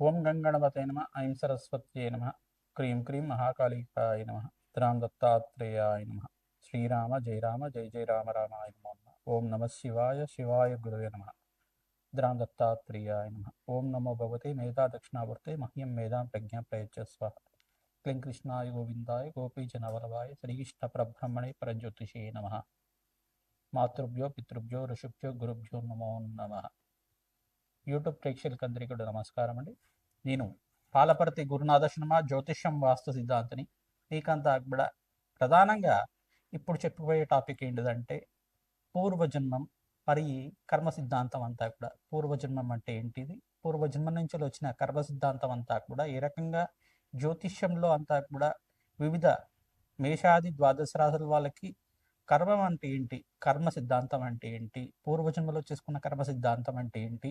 ఓం గంగణపతే నమ ఐం సరస్వత్యే నమ క్రీం క్రీం మహాకాళికాయ నమ త్రాం దత్తాత్రేయాయ నమ శ్రీరామ జయ రామ జయ జయ రామ రామాయ నమో నమ ఓం నమ శివాయ శివాయ గురువే నమ ద్రాం దత్తాత్రేయాయ నమ ఓం నమో భగవతే మేధా దక్షిణావర్తే మహ్యం మేధాం ప్రజ్ఞా ప్రయచ్చస్వ క్లీం కృష్ణాయ గోవిందాయ గోపీజనవరవాయ శ్రీకృష్ణ పరబ్రహ్మణే పరజ్యోతిషే నమ మాతృభ్యో పితృభ్యో ఋషుభ్యో గురుభ్యో నమో నమ. యూట్యూబ్ ప్రేక్షకులకందరికీ కూడా నమస్కారం అండి. నేను పాలపర్తి గురునాథ శర్మ జ్యోతిష్యం వాస్తు సిద్ధాంతిని శ్రీకాంత్ అక్బడ ప్రధానంగా ఇప్పుడు చెప్పబోయే టాపిక్ ఏంటిదంటే పూర్వజన్మం మరి కర్మ సిద్ధాంతం అంతా కూడా. పూర్వజన్మం అంటే ఏంటిది? పూర్వజన్మం నుంచి వచ్చిన కర్మ సిద్ధాంతం అంతా కూడా ఏ రకంగా? జ్యోతిష్యంలో అంతా కూడా వివిధ మేషాది ద్వాదశ రాశుల వాళ్ళకి కర్మం అంటే ఏంటి? కర్మ సిద్ధాంతం అంటే ఏంటి? పూర్వజన్మలో చేసుకున్న కర్మ సిద్ధాంతం అంటే ఏంటి?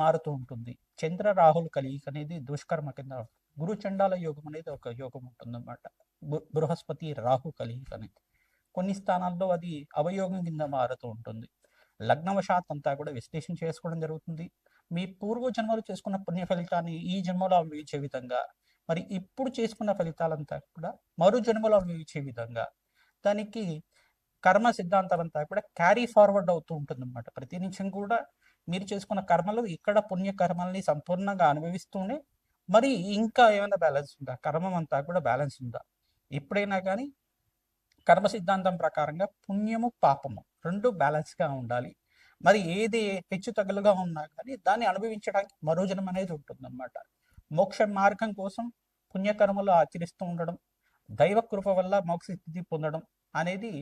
మారుతూ ఉంటుంది. చంద్ర రాహుల్ కలయిక అనేది దుష్కర్మ కింద గురు చండాల యోగం అనేది ఒక యోగం ఉంటుంది అనమాట బృహస్పతి రాహు కలయిక అనేది. కొన్ని స్థానాల్లో అది అవయోగం కింద మారుతూ ఉంటుంది. లగ్నవశాత్ అంతా కూడా విశ్లేషణ చేసుకోవడం జరుగుతుంది. మీ పూర్వ జన్మలో చేసుకున్న పుణ్య ఫలితాన్ని ఈ జన్మలో అనుభవించే విధంగా మరి ఇప్పుడు చేసుకున్న ఫలితాలంతా కూడా మరో జన్మలో అనుభవించే విధంగా దానికి కర్మ సిద్ధాంతం అంతా కూడా క్యారీ ఫార్వర్డ్ అవుతూ ఉంటుంది అనమాట ప్రతి నిమిషం కూడా మీరు చేసుకున్న కర్మలు ఇక్కడ పుణ్య కర్మల్ని సంపూర్ణంగా అనుభవిస్తూనే మరి ఇంకా ఏమైనా బ్యాలెన్స్ ఉందా? కర్మం అంతా కూడా బ్యాలెన్స్ ఉందా? ఎప్పుడైనా కానీ కర్మ సిద్ధాంతం ప్రకారంగా పుణ్యము పాపము రెండు బ్యాలెన్స్గా ఉండాలి. మరి ఏది హెచ్చు తగులుగా ఉన్నా కానీ దాన్ని అనుభవించడానికి మరో జన్మ అనేది ఉంటుందన్నమాట. మోక్ష మార్గం కోసం పుణ్యకర్మలు ఆచరిస్తూ ఉండడం దైవ కృప వల్ల మోక్ష స్థితి పొందడం అనేది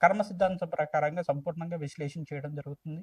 కర్మ సిద్ధాంతం ప్రకారంగా సంపూర్ణంగా విశ్లేషణ చేయడం జరుగుతుంది.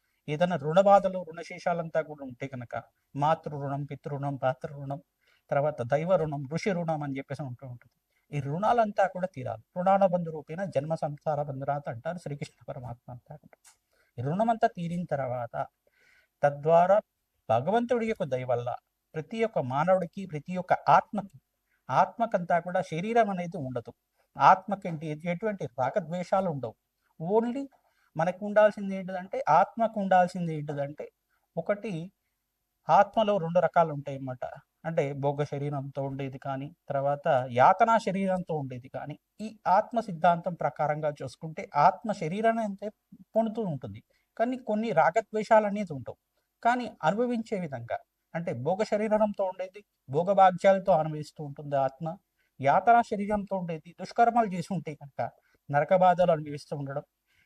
ఏదైనా రుణ బాధలు రుణశేషాలంతా కూడా ఉంటే కనుక మాతృ రుణం పితృణం పాత్ర రుణం తర్వాత దైవ రుణం ఋషి రుణం అని చెప్పేసి ఉంటూ ఉంటుంది. ఈ రుణాలంతా కూడా తీరాలి. రుణాల బంధు రూపేణ జన్మ సంసార బంధురాత అంటారు శ్రీకృష్ణ పరమాత్మ అంతా కూడా. ఈ రుణం అంతా తీరిన తర్వాత తద్వారా భగవంతుడి యొక్క దయవల్ల ప్రతి ఒక్క మానవుడికి ప్రతి ఒక్క ఆత్మకి ఆత్మకంతా కూడా శరీరం అనేది ఉండదు. ఆత్మకి ఎటువంటి రాగద్వేషాలు ఉండవు. ఓన్లీ మనకు ఉండాల్సింది ఏంటిదంటే ఆత్మకు ఉండాల్సింది ఏంటిదంటే ఒకటి ఆత్మలో రెండు రకాలు ఉంటాయి అన్నమాట అంటే భోగ శరీరంతో ఉండేది కానీ తర్వాత యాతనా శరీరంతో ఉండేది కానీ ఈ ఆత్మ సిద్ధాంతం ప్రకారంగా చూసుకుంటే ఆత్మ శరీరాన్ని అంతే పొందుతూ ఉంటుంది. కానీ కొన్ని రాగద్వేషాలు అనేది ఉండవు. కానీ అనుభవించే విధంగా అంటే భోగ శరీరంతో ఉండేది భోగభాగ్యాలతో అనుభవిస్తూ ఉంటుంది ఆత్మ యాతన శరీరంతో ఉండేది దుష్కర్మాలు చేసి ఉంటే కనుక నరక బాధలు అనుభవిస్తూ ఉండడం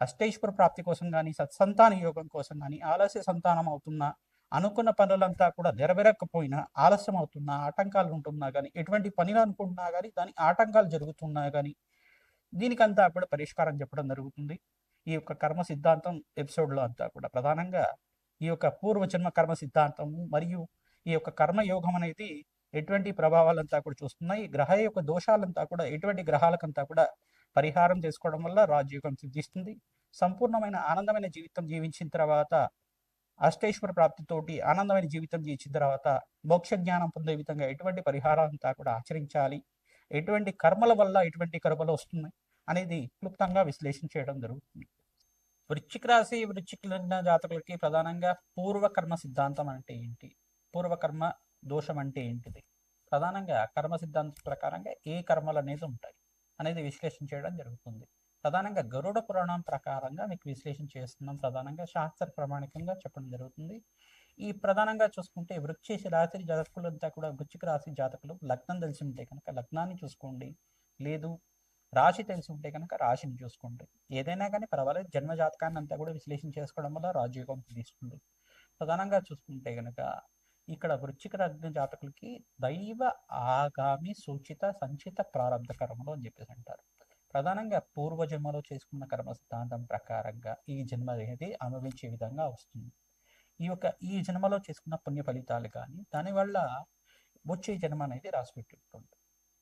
అష్టైశ్వర ప్రాప్తి కోసం కానీ సత్సంతాన యోగం కోసం కానీ ఆలస్య సంతానం అవుతున్నా అనుకున్న పనులంతా కూడా నెరవేరకపోయినా ఆలస్యం అవుతున్నా ఆటంకాలు ఉంటున్నా కానీ ఎటువంటి పనులు అనుకుంటున్నా కానీ దాని ఆటంకాలు జరుగుతున్నా కానీ దీనికంతా కూడా పరిష్కారం చెప్పడం జరుగుతుంది. ఈ యొక్క కర్మ సిద్ధాంతం ఎపిసోడ్లో అంతా కూడా ప్రధానంగా ఈ యొక్క పూర్వజన్మ కర్మ సిద్ధాంతము మరియు ఈ యొక్క కర్మయోగం అనేది ఎటువంటి ప్రభావాలంతా కూడా చూస్తున్నాయి. గ్రహ యొక్క దోషాలంతా కూడా ఎటువంటి గ్రహాలకంతా కూడా పరిహారం చేసుకోవడం వల్ల రాజయోగం సిద్ధిస్తుంది. సంపూర్ణమైన ఆనందమైన జీవితం జీవించిన తర్వాత అష్టైశ్వర ప్రాప్తితోటి ఆనందమైన జీవితం జీవించిన తర్వాత మోక్ష జ్ఞానం పొందే విధంగా ఎటువంటి పరిహారాలంతా కూడా ఆచరించాలి. ఎటువంటి కర్మల వల్ల ఎటువంటి కర్మలు వస్తున్నాయి అనేది క్లుప్తంగా విశ్లేషణ చేయడం జరుగుతుంది. వృశ్చిక రాశి వృశ్చిక లగ్న జాతకులకి ప్రధానంగా పూర్వకర్మ సిద్ధాంతం అంటే ఏంటి? పూర్వకర్మ దోషం అంటే ఏంటిది? ప్రధానంగా కర్మ సిద్ధాంతం ప్రకారంగా ఏ కర్మలు అనేది ఉంటాయి? అనేది విశ్లేషణ చేయడం జరుగుతుంది. ప్రధానంగా గరుడ పురాణం ప్రకారంగా మీకు విశ్లేషణ చేస్తున్నాం. ప్రధానంగా శాస్త్ర ప్రామాణికంగా చెప్పడం జరుగుతుంది. ఈ ప్రధానంగా చూసుకుంటే వృక్షేష రాశి జాతకులంతా కూడా వృశ్చిక రాశి జాతకులు లగ్నం తెలిసి ఉంటే కనుక లగ్నాన్ని చూసుకోండి. లేదు రాశి తెలిసి ఉంటే కనుక రాశిని చూసుకోండి. ఏదైనా కానీ పర్వాలేదు. జన్మ జాతకాన్ని అంతా కూడా విశ్లేషణ చేసుకోవడం వల్ల రాజయోగం తీసుకుంది. ప్రధానంగా చూసుకుంటే కనుక ఇక్కడ వృచ్చిక లగ్న జాతకులకి దైవ ఆగామి సూచిత సంచిత ప్రారంభ కర్మలు అని చెప్పేసి అంటారు. ప్రధానంగా పూర్వజన్మలో చేసుకున్న కర్మ సిద్ధాంతం ప్రకారంగా ఈ జన్మ అనేది అనుభవించే విధంగా వస్తుంది. ఈ యొక్క ఈ జన్మలో చేసుకున్న పుణ్య ఫలితాలు కానీ దానివల్ల వచ్చే జన్మ అనేది రాసిపెట్టి ఉంటుంది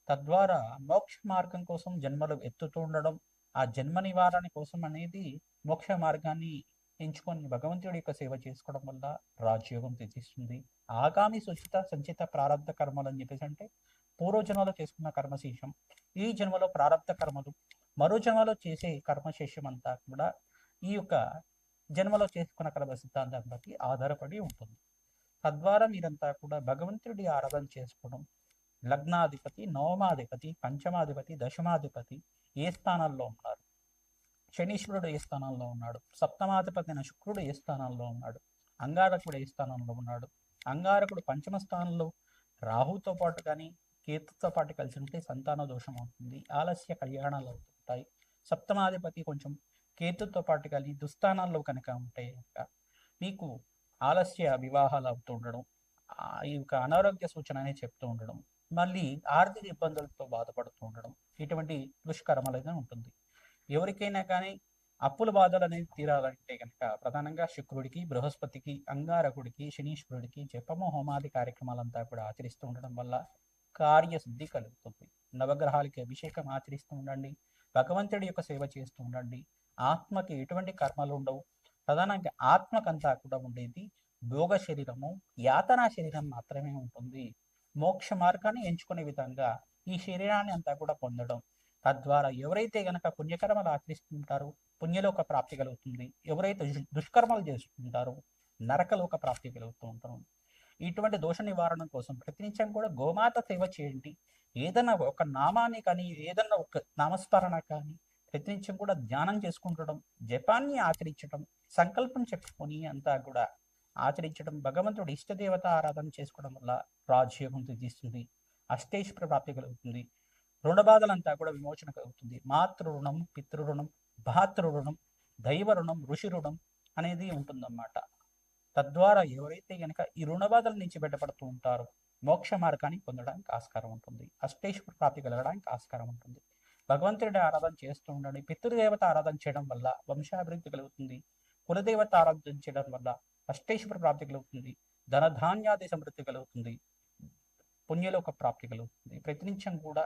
తద్వారా మోక్ష మార్గం కోసం జన్మలు ఎత్తుతూ ఉండడం ఆ జన్మ నివారణ కోసం అనేది మోక్ష మార్గాన్ని ఎంచుకొని భగవంతుడి యొక్క సేవ చేసుకోవడం వల్ల రాజయోగం తెచ్చిస్తుంది. ఆగామి సుచిత సంచిత ప్రారంభ కర్మలు అని చెప్పేసి అంటే పూర్వజన్మలో చేసుకున్న కర్మశేషం ఈ జన్మలో ప్రారంభ కర్మలు మరో జన్మలో చేసే కర్మశేషం అంతా కూడా ఈ యొక్క జన్మలో చేసుకున్న కర్మ సిద్ధాంతం బట్టి ఆధారపడి ఉంటుంది. తద్వారా మీరంతా కూడా భగవంతుడి ఆరాధన చేసుకోవడం లగ్నాధిపతి నవమాధిపతి పంచమాధిపతి దశమాధిపతి ఏ స్థానాల్లో ఉన్నారు? శనీశ్వరుడు ఏ స్థానంలో ఉన్నాడు. సప్తమాధిపతి అయిన శుక్రుడు ఏ స్థానంలో ఉన్నాడు. అంగారకుడు ఏ స్థానంలో ఉన్నాడు. అంగారకుడు పంచమ స్థానంలో రాహుతో పాటు కానీ కేతుతో పాటు కలిసి ఉంటే సంతాన దోషం అవుతుంది. ఆలస్య కళ్యాణాలు అవుతుంటాయి. సప్తమాధిపతి కొంచెం కేతుతో పాటు కానీ దుస్థానాల్లో కనుక ఉంటే కనుక మీకు ఆలస్య వివాహాలు అవుతూ ఉండడం ఈ యొక్క అనారోగ్య సూచన అనేది చెప్తూ ఉండడం మళ్ళీ ఆర్థిక ఇబ్బందులతో బాధపడుతూ ఉండడం ఇటువంటి దుష్కరమలుగా ఉంటుంది. ఎవరికైనా కానీ అప్పుల బాధలు అనేది తీరాలంటే కనుక ప్రధానంగా శుక్రుడికి బృహస్పతికి అంగారకుడికి శనీశ్వరుడికి జపము హోమాది కార్యక్రమాలంతా కూడా ఆచరిస్తూ ఉండడం వల్ల కార్యసిద్ధి కలుగుతుంది. నవగ్రహాలకి అభిషేకం ఆచరిస్తూ ఉండండి. భగవంతుడి యొక్క సేవ చేస్తూ ఉండండి. ఆత్మకి ఎటువంటి కర్మలు ఉండవు. ప్రధానంగా ఆత్మకంతా కూడా ఉండేది భోగ శరీరము యాతనా శరీరం మాత్రమే ఉంటుంది. మోక్ష మార్గాన్ని ఎంచుకునే విధంగా ఈ శరీరాన్ని అంతా కూడా పొందడం తద్వారా ఎవరైతే గనక పుణ్యకర్మలు ఆచరిస్తుంటారో పుణ్యలోక ప్రాప్తి కలుగుతుంది. ఎవరైతే దుష్కర్మలు చేస్తుంటారో నరకలోక ప్రాప్తి కలుగుతూ ఉంటారు ఇటువంటి దోష నివారణ కోసం ప్రతినిత్యం కూడా గోమాత సేవ చేయండి. ఏదైనా ఒక నామాన్ని కానీ ఏదన్నా ఒక నామస్మరణ కానీ ప్రతినిత్యం కూడా ధ్యానం చేసుకుంటడం జపాన్ని ఆచరించడం సంకల్పం చెప్పుకొని అంతా కూడా ఆచరించడం భగవంతుడు ఇష్టదేవత ఆరాధన చేసుకోవడం వల్ల రాజ్యోగం తీస్తుంది అష్టేశ్వర ప్రాప్తి కలుగుతుంది. రుణ బాధలంతా కూడా విమోచన కలుగుతుంది మాతృ రుణం పితృ రుణం భాతృ రుణం దైవ రుణం ఋషి రుణం అనేది ఉంటుందన్నమాట. తద్వారా ఎవరైతే గనక ఈ రుణబాధల నుంచి బయటపడుతూ ఉంటారో మోక్ష మార్గాన్ని పొందడానికి ఆస్కారం ఉంటుంది. అష్టేశ్వర ప్రాప్తి కలగడానికి ఆస్కారం ఉంటుంది. భగవంతుడి ఆరాధన చేస్తూ ఉండండి. పితృదేవత ఆరాధన చేయడం వల్ల వంశాభివృద్ధి కలుగుతుంది. కులదేవత ఆరాధన చేయడం వల్ల అష్టేశ్వర ప్రాప్తి కలుగుతుంది. ధనధాన్యాది సమృద్ధి కలుగుతుంది. పుణ్యలోక ప్రాప్తి కలుగుతుంది. ప్రతినిత్యం కూడా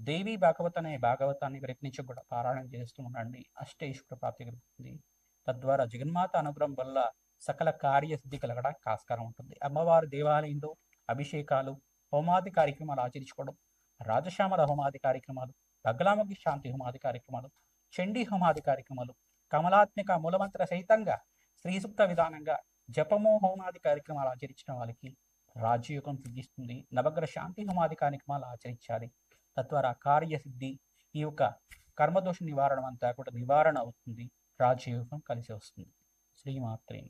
దేవి భాగవత అనే భాగవతాన్ని ప్రయత్నించి కూడా పారాయణం చేస్తూ ఉండండి. అష్టేశ్వర ప్రాప్తి కలుగుతుంది. తద్వారా జగన్మాత అనుగ్రహం వల్ల సకల కార్యసిద్ధి కలగడానికి ఆస్కారం ఉంటుంది. అమ్మవారి దేవాలయంలో అభిషేకాలు హోమాది కార్యక్రమాలు ఆచరించుకోవడం రాజశ్యామల హోమాది కార్యక్రమాలు బగలాముఖి శాంతి హోమాది కార్యక్రమాలు చండీ హోమాది కార్యక్రమాలు కమలాత్మిక మూలమంత్ర సహితంగా శ్రీసూక్త విధానంగా జపము హోమాది కార్యక్రమాలు ఆచరించిన వాళ్ళకి రాజయోగం సిద్ధిస్తుంది. నవగ్రహ శాంతి హోమాది కార్యక్రమాలు ఆచరించాలి. తద్వారా కార్యసిద్ధి ఈ యొక్క కర్మదోష నివారణ అంతా కూడా నివారణ అవుతుంది. రాజయోగం కలిసి వస్తుంది. శ్రీమాత్రే